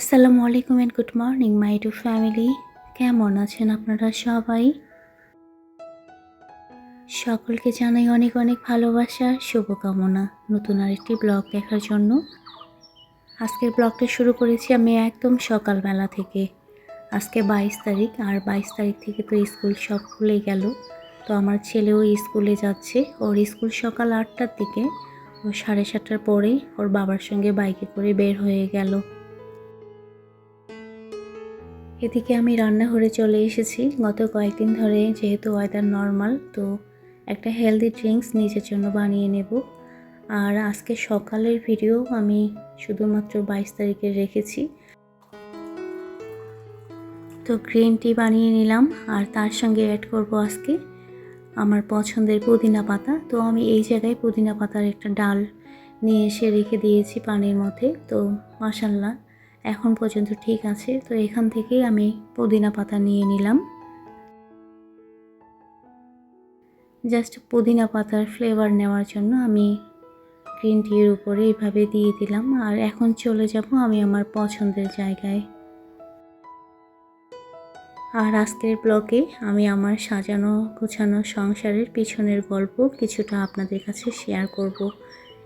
আসসালামু আলাইকুম and good morning my to family কেমন আছেন আপনারা সবাই? সকলকে জানাই অনেক অনেক ভালোবাসা, শুভকামনা নতুন আরেকটি ব্লগ দেখার জন্য। আজকের ব্লগটা শুরু করেছি আমি একদম সকালবেলা থেকে। আজকে বাইশ তারিখ, আর বাইশ তারিখ থেকে তো স্কুল সব খুলে গেল। তো আমার ছেলেও স্কুলে যাচ্ছে। ওর স্কুল সকাল আটটার দিকে, ও সাড়ে সাতটার পরেই ওর বাবার সঙ্গে বাইকে করে বের হয়ে গেল। এদিকে আমি রান্নাঘরে চলে এসেছি। গত কয়েকদিন ধরে যেহেতু ওয়েদার নর্মাল তো একটা হেলদি ড্রিঙ্কস নিজের জন্য বানিয়ে নেব। আর আজকে সকালের ভিডিও আমি শুধুমাত্র বাইশ তারিখে রেখেছি। তো গ্রিন টি বানিয়ে নিলাম, আর তার সঙ্গে অ্যাড করব আজকে আমার পছন্দের পুদিনা পাতা। তো আমি এই জায়গায় পুদিনা পাতার একটা ডাল নিয়ে এসে রেখে দিয়েছি পানির মধ্যে। তো মাসাল্লাহ এখন পর্যন্ত ঠিক আছে। তো এখান থেকেই আমি পুদিনা পাতা নিয়ে নিলাম। জাস্ট পুদিনা পাতার ফ্লেভার নেওয়ার জন্য আমি গ্রিন টির উপরে এইভাবে দিয়ে দিলাম। আর এখন চলে যাব আমি আমার পছন্দের জায়গায়। আর আজকের ব্লগে আমি আমার সাজানো গোছানো সংসারের পিছনের গল্প কিছুটা আপনাদের কাছে শেয়ার করব।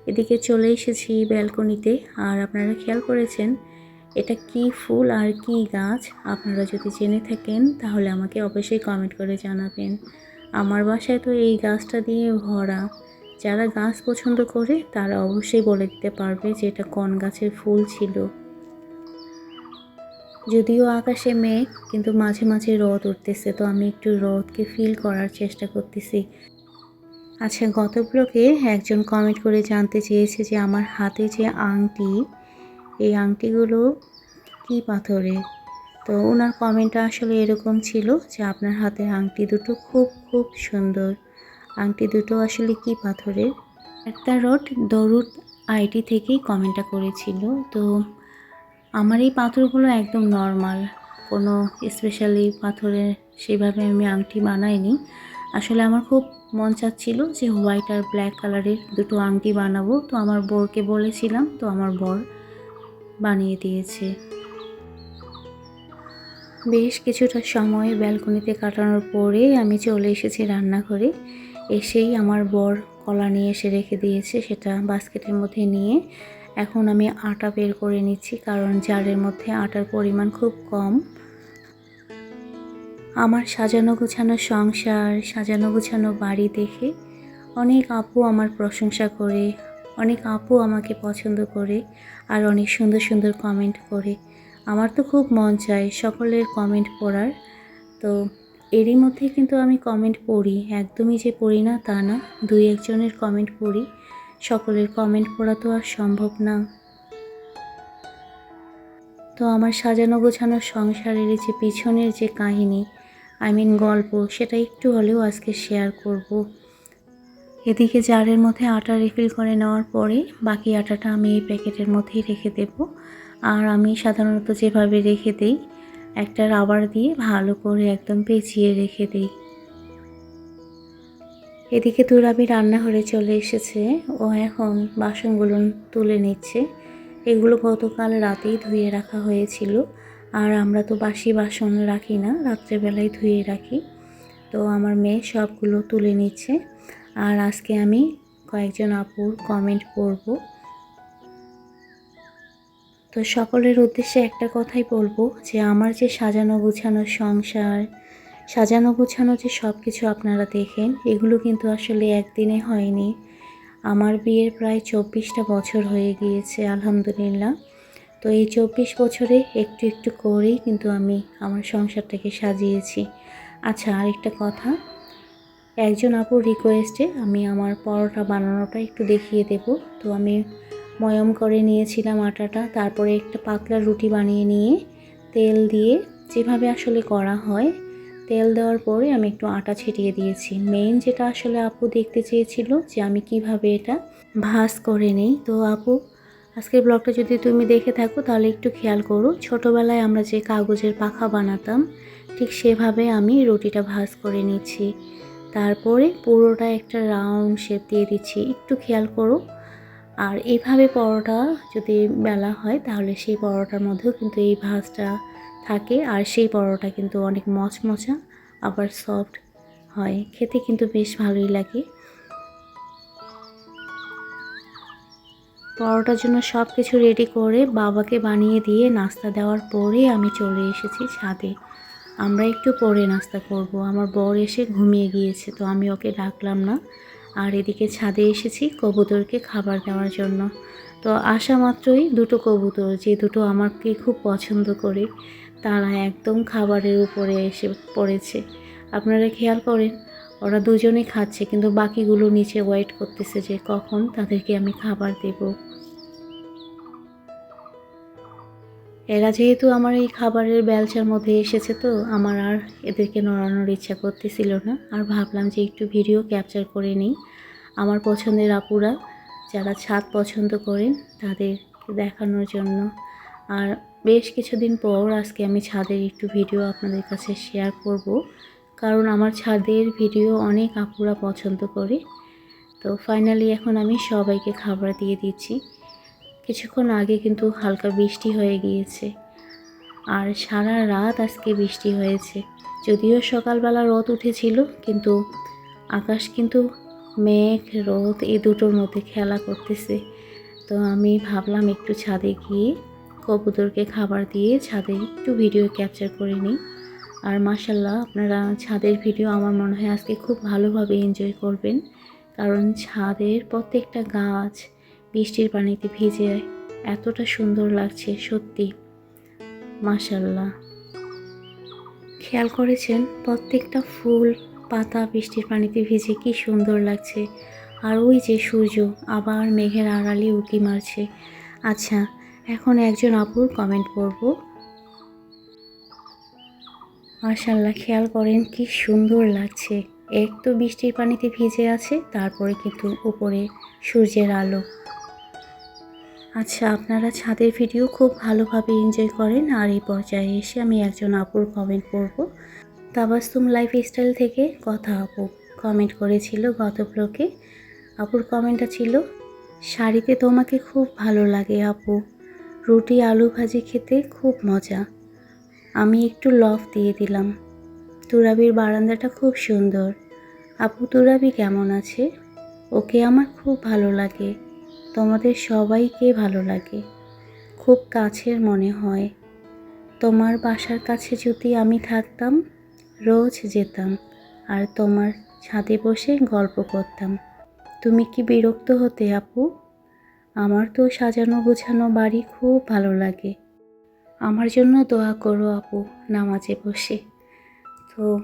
এদিকে চলে এসেছি ব্যালকনিতে আর আপনারা খেয়াল করেছেন এটা কি ফুল আর কি গাছ? আপনারা যদি জেনে থাকেন, তাহলে আমাকে অবশ্যই কমেন্ট করে জানাবেন। আমার বাসায় তো এই গাছটা দিয়ে ভরা। যারা গাছ পছন্দ করে, তারা অবশ্যই বলে দিতে পারবে যে এটা কোন গাছের ফুল ছিল। যদিও আকাশে মেঘ, কিন্তু মাঝে মাঝে রোদ উঠতেছে, তো আমি একটু রোদকে ফিল করার চেষ্টা করতেছি। আচ্ছা গত ব্লকে একজন কমেন্ট করে জানতে চেয়েছে যে আমার হাতে যে আংটি, এই আংটিগুলো কি পাথরে? তো ওনার কমেন্টটা আসলে এরকম ছিল যে আপনার হাতের আংটি দুটো খুব খুব সুন্দর। আংটি দুটো আসলে কি পাথরের একটা রোড দরুদ আইটি থেকেই কমেন্টটা করেছিল। তো আমার এই পাথরগুলো একদম নর্মাল কোনো স্পেশালি পাথরের সেভাবে আমি আংটি বানাইনি। আসলে আমার খুব মন চাচ্ছিল যে হোয়াইট আর ব্ল্যাক কালারের দুটো আংটি বানাবো। তো আমার বরকে বলেছিলাম, তো আমার বর বানিয়ে দিয়েছে। বেশ কিছুটা সময় ব্যালকনিতে কাটানোর পরে আমি চলে এসেছি রান্নাঘরে। এসেই আমার বর কলা নিয়ে এসে রেখে দিয়েছে, সেটা বাস্কেটের মধ্যে নিয়ে। এখন আমি আটা বের করে নিচ্ছি, কারণ জারের মধ্যে আটার পরিমাণ খুব কম। আমার সাজানো গোছানো সংসার, সাজানো গোছানো বাড়ি দেখে অনেক আপু আমার প্রশংসা করে, অনেক আপু আমাকে পছন্দ করে, আর অনেক সুন্দর সুন্দর কমেন্ট করে। আমার তো খুব মন চায় সকলের কমেন্ট পড়ার। তো এরই মধ্যে কিন্তু আমি কমেন্ট পড়ি। একদমই যে পড়ি না তা না, দুই একজনের কমেন্ট পড়ি। সকলের কমেন্ট পড়া তো আর সম্ভব না। তো আমার সাজানো গোছানো সংসারের যে পিছনের যে কাহিনী আই মিন গল্প, সেটা একটু হলেও আজকে শেয়ার করব। এদিকে জারের মধ্যে আটা রিফিল করে নেওয়ার পরে বাকি আটাটা আমি এই প্যাকেটের মধ্যেই রেখে দেব। আর আমি সাধারণত যেভাবে রেখে দিই, একটা রাবার দিয়ে ভালো করে একদম পেঁচিয়ে রেখে দিই। এদিকে তুরাবি রান্নাঘরে চলে এসেছে। ও এখন বাসনগুলো তুলে নিচ্ছে। এগুলো গতকাল রাতেই ধুয়ে রাখা হয়েছিল। আর আমরা তো বাসি বাসন রাখি না, রাত্রেবেলায় ধুয়ে রাখি। তো আমার মেয়ে সবগুলো তুলে নিচ্ছে। আর আজকে আমি কয়েকজন আপুর কমেন্ট পড়ব তো সকলের উদ্দেশ্যে একটা কথাই বলব যে আমার যে সাজানো গুছানো সংসার, সাজানো গোছানো যে সব কিছু আপনারা দেখেন, এগুলো কিন্তু আসলে একদিনে হয়নি। আমার বিয়ের প্রায় চব্বিশটা বছর হয়ে গিয়েছে, আলহামদুলিল্লাহ। তো এই চব্বিশ বছরে একটু একটু করেই কিন্তু আমি আমার সংসারটাকে সাজিয়েছি। আচ্ছা আরেকটা কথা। একজন আপুর রিকোয়েস্টে আমি আমার পরোটা বানানোটা একটু দেখিয়ে দেব। তো আমি ময়ম করে নিয়েছিলাম আটাটা, তারপরে একটা পাতলা রুটি বানিয়ে নিয়ে তেল দিয়ে যেভাবে আসলে করা হয়, তেল দেওয়ার পরে আমি একটু আটা ছিটিয়ে দিয়েছি। মেইন যেটা আসলে আপু দেখতে চেয়েছিল যে আমি কীভাবে এটা ভাজ করে নেই। তো আপু, আজকের ব্লগটা যদি তুমি দেখে থাকো তাহলে একটু খেয়াল করো, ছোটোবেলায় আমরা যে কাগজের পাখা বানাতাম, ঠিক সেভাবে আমি রুটিটা ভাজ করে নিচ্ছি। তারপরে পুরোটা একটা রাউন্ড শেপ দিয়ে দিচ্ছি। একটু খেয়াল করো আর এইভাবে পরোটা যদি বেলা হয়, তাহলে সেই পরোটার মধ্যেও কিন্তু এই ভাজটা থাকে। আর সেই পরোটা কিন্তু অনেক মচমচা, আবার সফট হয়। খেতে কিন্তু বেশ ভালোই লাগে। পরোটার জন্য সব কিছু রেডি করে বাবাকে বানিয়ে দিয়ে নাস্তা দেওয়ার পরে আমি চলে এসেছি ছাদে। আমরা একটু পরে নাস্তা করব। আমার বর এসে ঘুমিয়ে গিয়েছে, তো আমি ওকে ডাকলাম না। আর এদিকে ছাদে এসেছি কবুতরকে খাবার দেওয়ার জন্য। তো আসা মাত্রই দুটো কবুতর, যে দুটো আমাকে খুব পছন্দ করে, তারা একদম খাবারের উপরে এসে পড়েছে। আপনারা খেয়াল করেন, ওরা দুজনেই খাচ্ছে, কিন্তু বাকিগুলো নিচে ওয়েট করতেছে যে কখন তাদেরকে আমি খাবার দেব। এরা যেহেতু আমার এই খাবারের বেলচার মধ্যে এসেছে তো, আমার আর এদেরকে নড়ানোর ইচ্ছা করতেছিল না। আর ভাবলাম যে একটু ভিডিও ক্যাপচার করে নিই। আমার পছন্দের আপুরা যারা ছাদ পছন্দ করেন, তাদেরকে দেখানোর জন্য। আর বেশ কিছুদিন পর আজকে আমি ছাদের একটু ভিডিও আপনাদের কাছে শেয়ার করব। কারণ আমার ছাদের ভিডিও অনেক আপুরা পছন্দ করে। তো ফাইনালি এখন আমি সবাইকে খাবার দিয়ে দিচ্ছি। কিছুক্ষণ আগে কিন্তু হালকা বৃষ্টি হয়ে গিয়েছে। আর সারা রাত আজকে বৃষ্টি হয়েছে। যদিও সকালবেলা রোদ উঠেছিল, কিন্তু আকাশ কিন্তু মেঘ, রোদ এই দুটোর মধ্যে খেলা করতেছে। তো আমি ভাবলাম একটু ছাদে গিয়ে কবুতরকে খাবার দিয়ে ছাদে একটু ভিডিও ক্যাপচার করে নিই। আর মাসাল্লাহ আপনারা ছাদের ভিডিও আমার মনে হয় আজকে খুব ভালোভাবে এনজয় করবেন। কারণ ছাদের প্রত্যেকটা গাছ বৃষ্টির পানিতে ভিজে এতটা সুন্দর লাগছে, সত্যি। মাসাল্লাহ খেয়াল করেছেন, প্রত্যেকটা ফুল, পাতা বৃষ্টির পানিতে ভিজে কি সুন্দর লাগছে। আর ওই যে সূর্য আবার মেঘের আড়ালে উঁকি মারছে। আচ্ছা এখন একজন আপুর কমেন্ট পড়ব। মার্শাল্লাহ খেয়াল করেন কি সুন্দর লাগছে। এক তো বৃষ্টির পানিতে ভিজে আছে, তারপরে কিন্তু উপরে সূর্যের আলো। আচ্ছা আপনারা ছাদের ভিডিও খুব ভালোভাবে এনজয় করেন আর এই পর্যায়ে এসে আমি একজন আপুর কমেন্ট করব। তাবাস্তুম লাইফ স্টাইল থেকে কথা আপু কমেন্ট করেছিল গত ব্লকে আপুর কমেন্টটা ছিল, শাড়িতে তোমাকে খুব ভালো লাগে আপু। রুটি, আলু ভাজি খেতে খুব মজা। আমি একটু লফ দিয়ে দিলাম। তুরাবির বারান্দাটা খুব সুন্দর। আপু, তুরাবি কেমন আছে? ওকে আমার খুব ভালো লাগে। তোমাদের সবাইকে ভালো লাগে। খুব কাছের মনে হয়। তোমার বাসার কাছে যদি আমি থাকতাম, রোজ যেতাম আর তোমার ছাদে বসে গল্প করতাম। তুমি কি বিরক্ত হতে আপু? আমার তো সাজানো গোছানো বাড়ি খুব ভালো লাগে। আমার জন্য দোয়া করো আপু নামাজে বসে। তো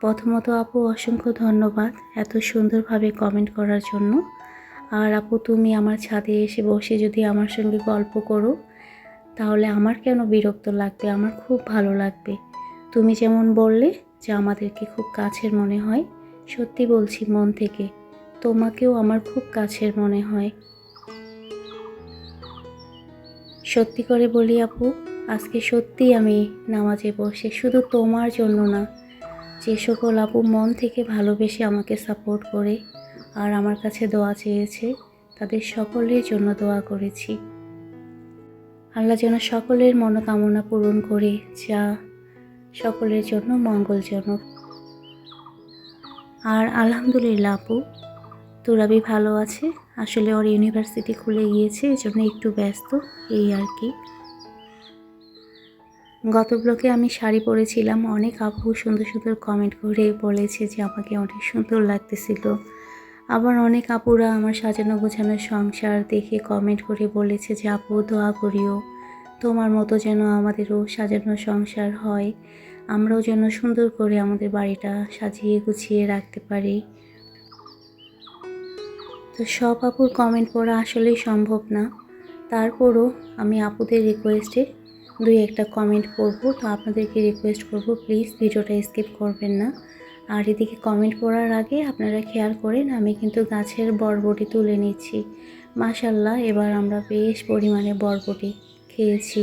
প্রথমত আপু অসংখ্য ধন্যবাদ এত সুন্দরভাবে কমেন্ট করার জন্য। আর আপু, তুমি আমার ছাদে এসে বসে যদি আমার সঙ্গে গল্প করো, তাহলে আমার কেন বিরক্ত লাগবে? আমার খুব ভালো লাগবে। তুমি যেমন বললে যে আমাদেরকে খুব কাছের মনে হয়, সত্যি বলছি মন থেকে, তোমাকেও আমার খুব কাছের মনে হয়। সত্যি করে বলি আপু, আজকে সত্যি আমি নামাজে বসে শুধু তোমার জন্য না, যে সকল আপু মন থেকে ভালোবেসে আমাকে সাপোর্ট করে আর আমার কাছে দোয়া চেয়েছে, তাদের সকলের জন্য দোয়া করেছি। আল্লাহ যেন সকলের মনোকামনা পূরণ করে, যা সকলের জন্য মঙ্গলজনক। আর আলহামদুলিল্লাহ আপু তুরাবি ভালো আছে? আসলে ওর ইউনিভার্সিটি খুলে গিয়েছে, এজন্য একটু ব্যস্ত, এই আর কি। গত ব্লকে আমি শাড়ি পরেছিলাম, অনেক আপু সুন্দর সুন্দর কমেন্ট করে বলেছে যে আমাকে অনেক সুন্দর লাগতেছিল। আবার অনেক আপুরা আমার সাজানো গোছানো সংসার দেখে কমেন্ট করে বলেছে যে, আপু, দোয়া করিও। তোমার মতো যেন আমাদেরও সাজানো সংসার হয়। আমরাও যেন সুন্দর করে আমাদের বাড়িটা সাজিয়ে গুছিয়ে রাখতে পারি। তো সব আপুর কমেন্ট পড়া আসলেই সম্ভব না। তারপরও আমি আপুদের রিকোয়েস্টে দুই একটা কমেন্ট করব তো আপনাদেরকে রিকোয়েস্ট করব প্লিজ ভিডিওটা স্কিপ করবেন না। আর এদিকে কমেন্ট পড়ার আগে আপনারা খেয়াল করেন, আমি কিন্তু গাছের বরবটি তুলে নিচ্ছি। মাশাল্লাহ এবার আমরা বেশ পরিমাণে বরবটি খেয়েছি।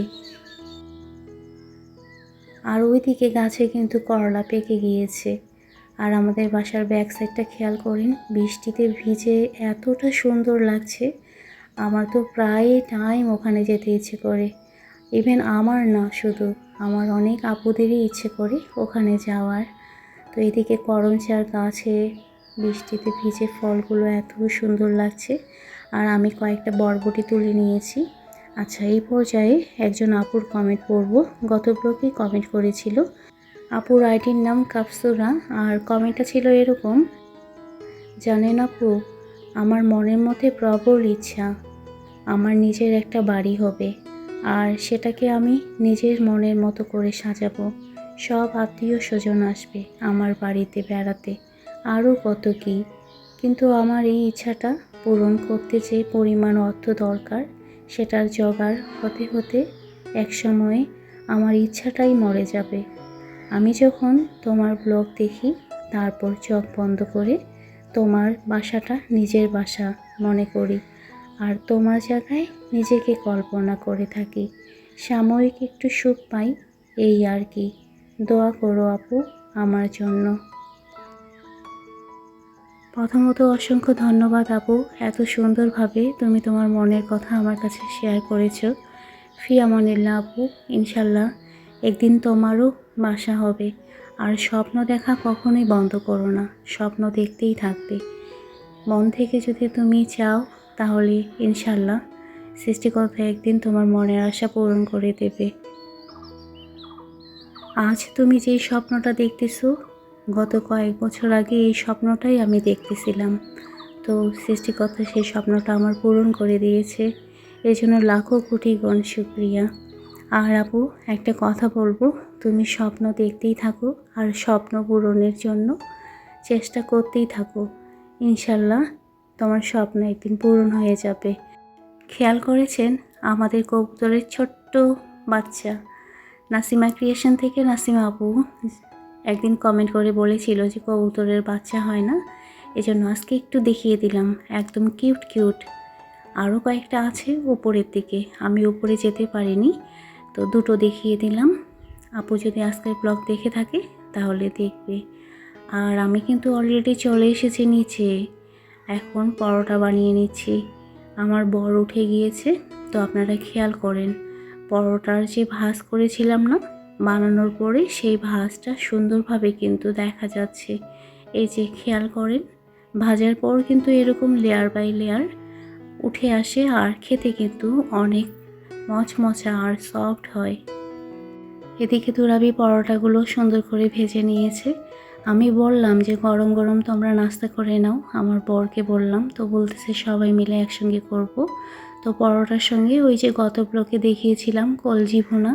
আর ওইদিকে গাছে কিন্তু করলা পেকে গিয়েছে। আর আমাদের বাসার ব্যাক সাইডটা খেয়াল করেন, বৃষ্টিতে ভিজে এতটা সুন্দর লাগছে। আমার তো প্রায় টাইম ওখানে যেতে ইচ্ছে করে। ইভেন আমার না, শুধু আমার অনেক আপুদেরই ইচ্ছে করে ওখানে যাওয়ার। তো এদিকে করমচার গাছে বৃষ্টিতে ভিজে ফলগুলো এত সুন্দর লাগছে। আর আমি কয়েকটা বরবটি তুলে নিয়েছি। আচ্ছা এই পর্যায়ে একজন আপুর কমেন্ট পড়ব। গত ব্লকেই কমেন্ট করেছিল, আপুর আইডির নাম কাপসুরা, আর কমেন্টটা ছিল এরকম, জানেন আপু, আমার মনের মধ্যে প্রবল ইচ্ছা, আমার নিজের একটা বাড়ি হবে, আর সেটাকে আমি নিজের মনের মতো করে সাজাবো। সব আত্মীয় স্বজন আসবে আমার বাড়িতে বেড়াতে। আরও কত কী? কিন্তু আমার এই ইচ্ছাটা পূরণ করতে যে পরিমাণ অর্থ দরকার, সেটার জোগাড় হতে হতে এক একসময়ে আমার ইচ্ছাটাই মরে যাবে। আমি যখন তোমার ব্লগ দেখি, তারপর চোখ বন্ধ করে তোমার বাসাটা নিজের বাসা মনে করি আর তোমার জায়গায় নিজেকে কল্পনা করে থাকি। সাময়িক একটু সুখ পাই, এই আর কি। দোয়া করো আপু আমার জন্য। প্রথমত অসংখ্য ধন্যবাদ আপু, এত সুন্দরভাবে তুমি তোমার মনের কথা আমার কাছে শেয়ার করেছ। ফি আমানিল্লা আপু ইনশাল্লাহ একদিন তোমারও বাসা হবে। আর স্বপ্ন দেখা কখনোই বন্ধ করো না, স্বপ্ন দেখতেই থাকবে। মন থেকে যদি তুমি চাও তাহলে ইনশাল্লাহ সৃষ্টিকর্তা একদিন তোমার মনের আশা পূরণ করে দেবে। আজ তুমি যেই স্বপ্নটা দেখতেছো, গত কয়েক বছর আগে এই স্বপ্নটাই আমি দেখতেছিলাম। তো সৃষ্টিকর্তা সেই স্বপ্নটা আমার পূরণ করে দিয়েছে। জন্য লাখো কোটি গণ শুক্রিয়া আর আপু, একটা কথা বলব, তুমি স্বপ্ন দেখতেই থাকো আর স্বপ্ন পূরণের জন্য চেষ্টা করতেই থাকো। ইনশাল্লাহ তোমার স্বপ্ন একদিন পূরণ হয়ে যাবে। খেয়াল করেছেন আমাদের কবুতরের ছোট্ট বাচ্চা? নাসিমা ক্রিয়েশন থেকে নাসিমা আপু একদিন কমেন্ট করে বলেছিল যে কবুতরের বাচ্চা হয় না। এজন্য আজকে একটু দেখিয়ে দিলাম। একদম কিউট কিউট আরও কয়েকটা আছে উপরের দিকে। আমি উপরে যেতে পারিনি, তো দুটো দেখিয়ে দিলাম। আপু যদি আজকের ব্লগ দেখে থাকে, তাহলে দেখবে। আর আমি কিন্তু অলরেডি চলে এসেছি নিচে। এখন পরোটা বানিয়ে নিচ্ছি। আমার বর উঠে গিয়েছে, তো আপনারা খেয়াল করেন। পরোটার যে ভাজ করেছিলাম না, বানানোর পরে সেই ভাজটা সুন্দরভাবে কিন্তু দেখা যাচ্ছে। এই যে খেয়াল করেন, ভাজার পর কিন্তু এরকম লেয়ার বাই লেয়ার উঠে আসে আর খেতে কিন্তু অনেক মচমচা আর সফট হয়। এদিকে দুরাবি পরোটাগুলো সুন্দর করে ভেজে নিয়েছে। আমি বললাম যে, গরম গরম তোমরা নাস্তা করে নাও। আমার বরকে বললাম, তো বলতেছে সবাই মিলে একসঙ্গে করব। তো পরোটার সঙ্গে ওই যে গত ব্লকে দেখিয়েছিলাম কলজি ভুনা।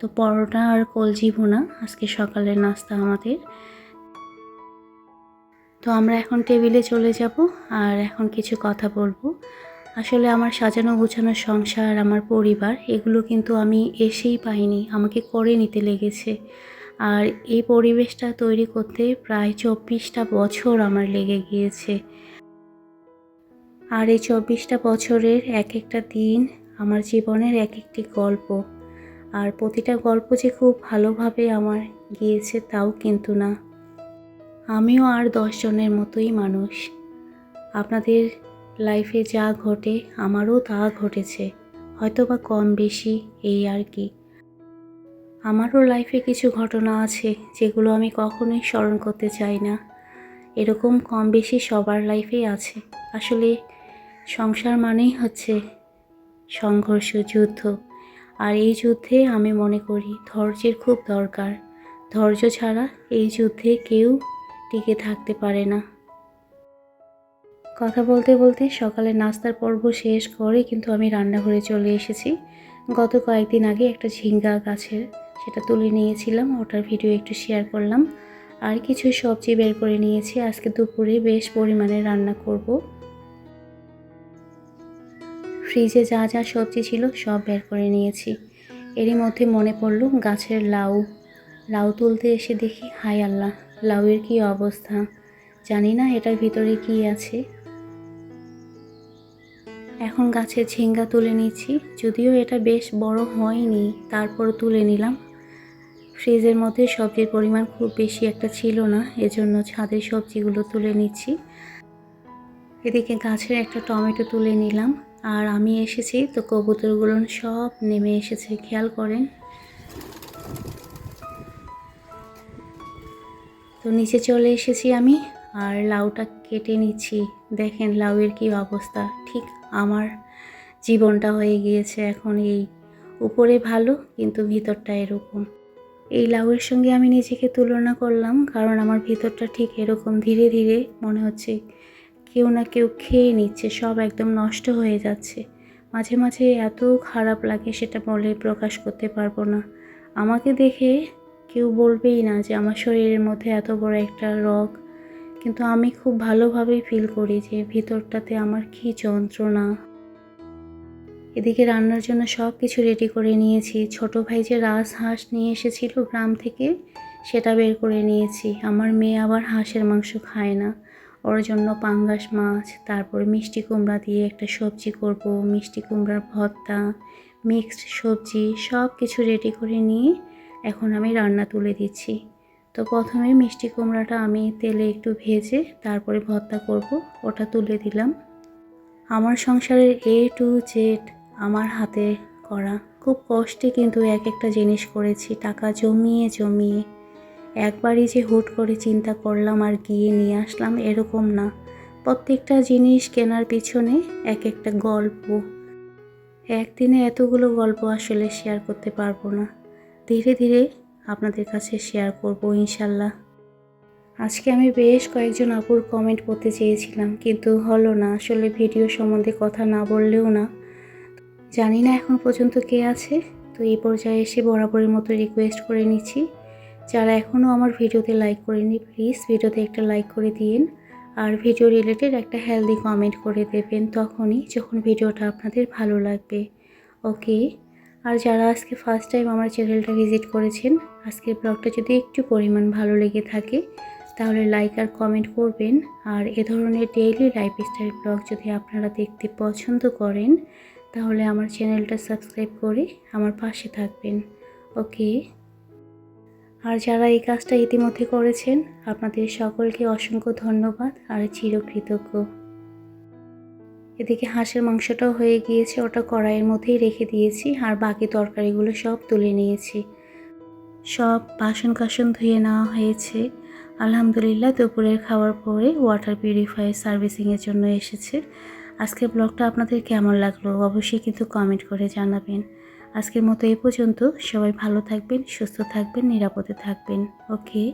তো পরোটা আর কলজি ভুনা, আজকে সকালের নাস্তা আমাদের। তো আমরা এখন টেবিলে চলে যাব আর এখন কিছু কথা বলব। আসলে আমার সাজানো গোছানো সংসার, আমার পরিবার, এগুলো কিন্তু আমি এসেই পাইনি, আমাকে করে নিতে লেগেছে। আর এই পরিবেশটা তৈরি করতে প্রায় চব্বিশটা বছর আমার লেগে গিয়েছে। আর এই চব্বিশটা বছরের এক একটা দিন আমার জীবনের এক একটি গল্প। আর প্রতিটা গল্প যে খুব ভালোভাবে আমার গিয়েছে তাও কিন্তু না। আমিও আর দশজনের মতোই মানুষ। আপনাদের লাইফে যা ঘটে, আমারও তা ঘটেছে। হয়তো বা কম বেশি, এই আর কি। আমারও লাইফে কিছু ঘটনা আছে, যেগুলো আমি কখনোই স্মরণ করতে চাই না। এরকম কম বেশি সবার লাইফেই আছে। আসলে সংসার মানেই হচ্ছে সংঘর্ষ, যুদ্ধ। আর এই যুদ্ধে আমি মনে করি ধৈর্যের খুব দরকার। ধৈর্য ছাড়া এই যুদ্ধে কেউ টিকে থাকতে পারে না। কথা বলতে বলতে সকালে নাস্তার পর্ব শেষ করে কিন্তু আমি রান্নাঘরে চলে এসেছি। গত কয়েকদিন আগে একটা ঝিঙ্গা গাছের সেটা তুলে নিয়েছিলাম, ওটার ভিডিও একটু শেয়ার করলাম। আর কিছু সবজি বের করে নিয়েছি। আজকে দুপুরে বেশ পরিমাণে রান্না করব। ফ্রিজে যা যা সবজি ছিল সব বের করে নিয়েছি। এরই মধ্যে মনে পড়ল গাছের লাউ। লাউ তুলতে এসে দেখি হাই আল্লাহ, লাউয়ের কি অবস্থা? জানি না এটার ভিতরে কি আছে। এখন গাছের ঝিঙ্গা তুলে নিচ্ছি। যদিও এটা বেশ বড় হয়নি, তারপর তুলে নিলাম। ফ্রিজের মধ্যে সবজির পরিমাণ খুব বেশি একটা ছিল না, এজন্য ছাদের সবজিগুলো তুলে নিচ্ছি। এদিকে গাছের একটা টমেটো তুলে নিলাম। আর আমি এসেছি, তো কবুতরগুলো সব নেমে এসেছে, খেয়াল করেন। তো নিচে চলে এসেছি আমি, আর লাউটা কেটে নিচ্ছি। দেখেন লাউয়ের কি অবস্থা, ঠিক আমার জীবনটা হয়ে গিয়েছে এখন এই। উপরে ভালো, কিন্তু ভিতরটা এরকম। এই লাউয়ের সঙ্গে আমি নিজেকে তুলনা করলাম, কারণ আমার ভিতরটা ঠিক এরকম ধীরে ধীরে মনে হচ্ছে কেউ না কেউ খেয়ে নিচ্ছে, সব একদম নষ্ট হয়ে যাচ্ছে। মাঝে মাঝে এত খারাপ লাগে সেটা বলে প্রকাশ করতে পারব না। আমাকে দেখে কেউ বলবেই না যে আমার শরীরের মধ্যে এত বড় একটা রোগ। কিন্তু আমি খুব ভালোভাবেই ফিল করি যে ভিতরটাতে আমার কী যন্ত্রণা। এদিকে রান্নার জন্য সব কিছু রেডি করে নিয়েছি। ছোট ভাই যে রাজহাঁস নিয়ে এসেছিল গ্রাম থেকে, সেটা বের করে নিয়েছি। আমার মেয়ে আবার হাঁসের মাংস খায় না। ওর জন্য পাঙ্গাস মাছ, তারপরে মিষ্টি কুমড়া দিয়ে একটা সবজি করব, মিষ্টি কুমড়ার ভর্তা, মিক্সড সবজি সব কিছু রেডি করে নিয়ে এখন আমি রান্না তুলে দিচ্ছি। তো প্রথমে মিষ্টি কুমড়াটা আমি তেলে একটু ভেজে তারপরে ভর্তা করব, ওটা তুলে দিলাম। আমার সংসারের এ টু জেড আমার হাতে করা। খুব কষ্টে কিন্তু এক একটা জিনিস করেছি, টাকা জমিয়ে জমিয়ে। একবারই যে হুট করে চিন্তা করলাম আর গিয়ে নিয়ে আসলাম এরকম না। প্রত্যেকটা জিনিস কেনার পিছনে এক একটা গল্প। একদিনে এতগুলো গল্প আসলে শেয়ার করতে পারব না। ধীরে ধীরে আপনাদের কাছে শেয়ার করব ইনশাল্লাহ। আজকে আমি বেশ কয়েকজন আপুর কমেন্ট করতে চেয়েছিলাম, কিন্তু হলো না। আসলে ভিডিও সম্বন্ধে কথা না বললেও না। জানি না এখন পর্যন্ত কে আছে, তো এই পর্যায়ে এসে বরাবরের মতো রিকোয়েস্ট করে নিচ্ছি। যারা এখনও আমার ভিডিওতে লাইক করেনি প্লিজ ভিডিওতে একটা লাইক করে দিন। আর ভিডিও রিলেটেড একটা হেলদি কমেন্ট করে দেবেন তখনই যখন ভিডিওটা আপনাদের ভালো লাগবে। ওকে আর যারা আজকে ফার্স্ট টাইম আমার চ্যানেলটা ভিজিট করেছেন, আজকের ব্লগটা যদি একটু পরিমাণ ভালো লেগে থাকে, তাহলে লাইক আর কমেন্ট করবেন। আর এ ধরনের ডেইলি লাইফস্টাইল ব্লগ যদি আপনারা দেখতে পছন্দ করেন, তাহলে আমার চ্যানেলটা সাবস্ক্রাইব করে আমার পাশে থাকবেন। ওকে আর যারা এই কাজটা ইতিমধ্যে করেছেন, আপনাদের সকলকে অসংখ্য ধন্যবাদ আর চিরকৃতজ্ঞ। এদিকে হাঁসের মাংসটাও হয়ে গিয়েছে, ওটা কড়াইয়ের মধ্যেই রেখে দিয়েছি আর বাকি তরকারিগুলো সব তুলে নিয়েছি। সব বাসন কাসন ধুয়ে নেওয়া হয়েছে। আলহামদুলিল্লাহ, দুপুরের খাওয়ার পরে ওয়াটার পিউরিফায়ার সার্ভিসিংয়ের জন্য এসেছে। আজকের ব্লগটা আপনাদের কেমন লাগল অবশ্যই কিন্তু কমেন্ট করে জানাবেন। আজকের মতো এই পর্যন্ত। সবাই ভালো থাকবেন সুস্থ থাকবেন নিরাপদে থাকবেন। ওকে?